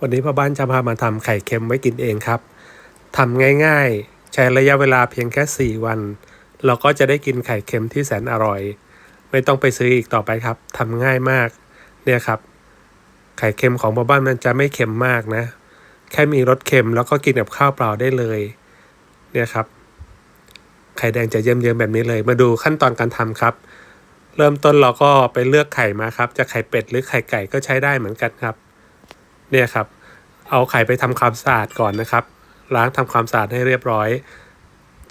วันนี้พ่อบ้านจะพามาทำไข่เค็มไว้กินเองครับทำง่ายๆ ใช้ระยะเวลาเพียงแค่ 4 วัน เราก็จะได้กินไข่เค็มที่แสนอร่อย ไม่ต้องไปซื้ออีกต่อไปครับทำง่ายมาก เนี่ยครับ ไข่เค็มของพ่อบ้านมันจะไม่เค็มมากนะ แค่มีรสเค็มแล้วก็กินกับข้าวเปล่าได้เลย เนี่ยครับ ไข่แดงจะเยิ้มๆแบบนี้เลย มาดูขั้นตอนการทำครับ เริ่มต้นเราก็ไปเลือกไข่มาครับ จะไข่เป็ดหรือไข่ไก่ก็ใช้ได้เหมือนกันครับ เนี่ยครับ เอาไข่ไปทำความสะอาดก่อนนะครับ ล้างทำความสะอาดให้เรียบร้อย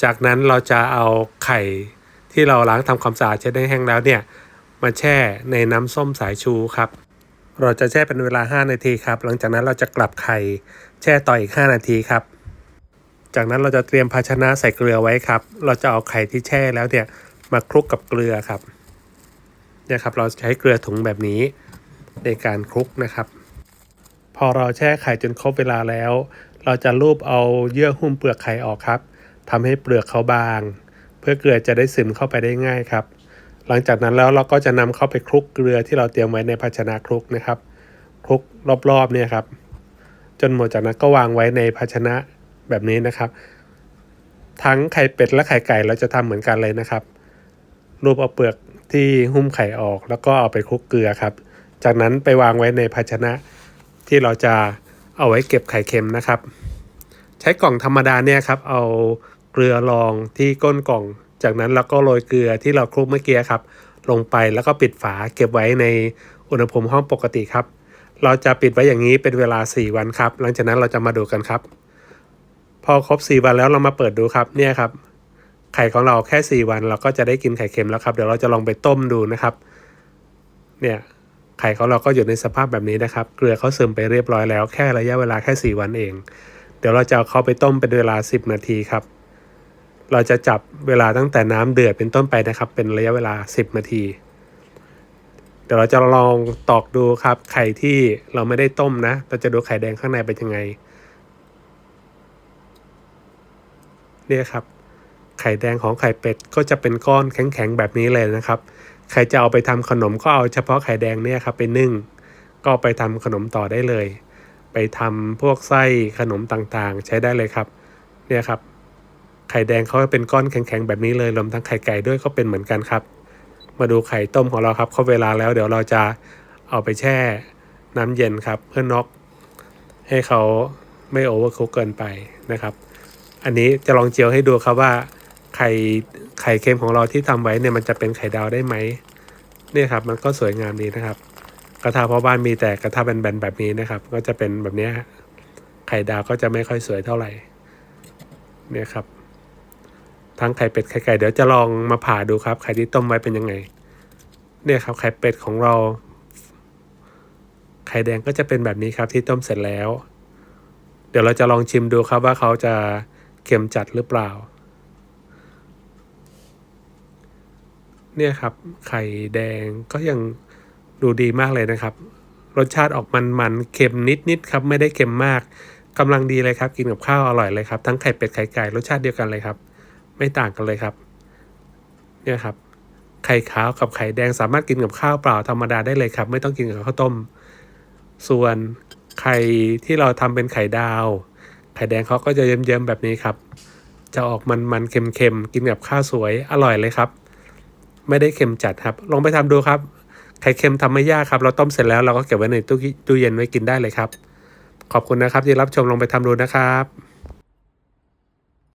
จากนั้นเราจะเอาไข่ที่เราล้างทำความสะอาดเช็ดให้แห้งแล้วเนี่ยมาแช่ในน้ำส้มสายชูครับ เราจะแช่เป็นเวลา 5 นาทีครับ หลังจากนั้นเราจะกลับไข่แช่ต่ออีก 5 นาทีครับ จากนั้นเราจะเตรียมภาชนะใส่เกลือไว้ครับ เราจะเอาไข่ที่แช่แล้วเนี่ยมาคลุกกับเกลือครับเนี่ยครับ เราใช้เกลือถุงแบบนี้ในการคลุกนะครับ พอเราแช่ไข่จนครบเวลาแล้ว เราจะลูบเอาเยื่อหุ้มเปลือกไข่ออกครับทำให้เปลือกเขาบาง เพื่อเกลือจะได้ซึมเข้าไปได้ง่ายครับ หลังจากนั้นแล้วเราก็จะนำเข้าไปคลุกเกลือที่เราเตรียมไว้ในภาชนะคลุกนะครับ คลุกรอบๆเนี่ยครับ จนหมดจากนั้นก็วางไว้ในภาชนะแบบนี้นะครับ ทั้งไข่เป็ดและไข่ไก่เราจะทำเหมือนกันเลยนะครับรูปเอาเปลือกที่หุ้มไข่ออก แล้วก็เอาไปคลุกเกลือครับ จากนั้นไปวางไว้ในภาชนะ ที่เราจะเอาไว้เก็บไข่เค็มนะครับ ใช้กล่องธรรมดาเนี่ยครับ เอาเกลือรองที่ก้นกล่อง จากนั้นเราก็โรยเกลือที่เราคลุกเมื่อกี้ครับ ลงไปแล้วก็ปิดฝาเก็บไว้ในอุณหภูมิห้องปกติครับ เราจะปิดไว้อย่างนี้เป็นเวลา 4 วันครับ หลังจากนั้นเราจะมาดูกันครับ พอครบ 4 วันแล้วเรามาเปิดดูครับเนี่ยครับ ไข่ของเราแค่ 4 วัน เราก็จะได้กินไข่เค็มแล้วครับ เดี๋ยวเราจะลองไปต้มดูนะครับ เนี่ย ไข่ของเราก็อยู่ในสภาพแบบนี้นะครับ เกลือเขาซึมไปเรียบร้อยแล้วแค่ระยะเวลาแค่ 4 วันเอง เดี๋ยวเราจะเอาเขาไปต้มเป็นเวลา 10 นาทีครับ เราจะจับเวลาตั้งแต่น้ำเดือดเป็นต้นไปนะครับ เป็นระยะเวลา 10 นาที เดี๋ยวเราจะลองตอกดูครับ ไข่ที่เราไม่ได้ต้มนะ เราจะดูไข่แดงข้างในเป็นยังไง เนี่ยครับ ไข่แดงของไข่เป็ดก็จะเป็นก้อนแข็งๆแบบนี้เลยนะครับ ใครจะเอาไปทำขนมก็เอาเฉพาะไข่แดงเนี่ยครับไปนึ่ง ก็ไปทำขนมต่อได้เลย ไปทำพวกไส้ขนมต่างๆ ใช้ได้เลยครับ เนี่ยครับ ไข่แดงเขาเป็นก้อนแข็งๆแบบนี้เลยรวมทั้งไข่ไก่ด้วยก็เป็นเหมือนกันครับ มาดูไข่ต้มของเราครับเข้าเวลาแล้วเดี๋ยวเราจะเอาไปแช่น้ำเย็นครับ เพื่อน็อกให้เขาไม่โอเวอร์คุกเกินไปนะครับ อันนี้จะลองเจียวให้ดูครับว่า ไข่ไข่เค็มของเราที่ทำไว้เนี่ยมันจะเป็นไข่ดาวได้ไหมเนี่ยครับมันก็สวยงามดีนะครับ กระทะพ่อบ้านมีแต่กระทะแบนๆแบบนี้นะครับ ก็จะเป็นแบบนี้ไข่ดาวก็จะไม่ค่อยสวยเท่าไหร่เนี่ยครับ ทั้งไข่เป็ดไข่ไก่เดี๋ยวจะลองมาผ่าดูครับ ไข่ที่ต้มไว้เป็นยังไง เนี่ยครับไข่เป็ดของเรา ไข่แดงก็จะเป็นแบบนี้ครับที่ต้มเสร็จแล้ว เดี๋ยวเราจะลองชิมดูครับว่าเขาจะเค็มจัดหรือเปล่า เนี่ยครับ ไข่แดงก็ยังดูดีมากเลยนะครับ รสชาติออกมันๆเค็มนิดๆครับ ไม่ได้เค็มมากกำลังดีเลยครับ กินกับข้าวอร่อยเลยครับ ทั้งไข่เป็ดไข่ไก่รสชาติเดียวกันเลยครับ ไม่ต่างกันเลยครับ เนี่ยครับ ไข่ขาวกับไข่แดงสามารถกินกับข้าวเปล่าธรรมดาได้เลยครับ ไม่ต้องกินกับข้าวต้ม ส่วนไข่ที่เราทำเป็นไข่ดาว ไข่แดงเขาก็จะเยิ้มๆแบบนี้ครับ จะออกมันๆเค็มๆกินกับข้าวสวยอร่อยเลยครับ ไม่ได้เค็มจัดครับ ลองไปทำดูครับ ไข่เค็มทำไม่ยากครับ เราต้มเสร็จแล้วเราก็เก็บไว้ในตู้ตู้เย็นไว้กินได้เลยครับ ขอบคุณนะครับที่รับชมลองไปทำดูนะครับ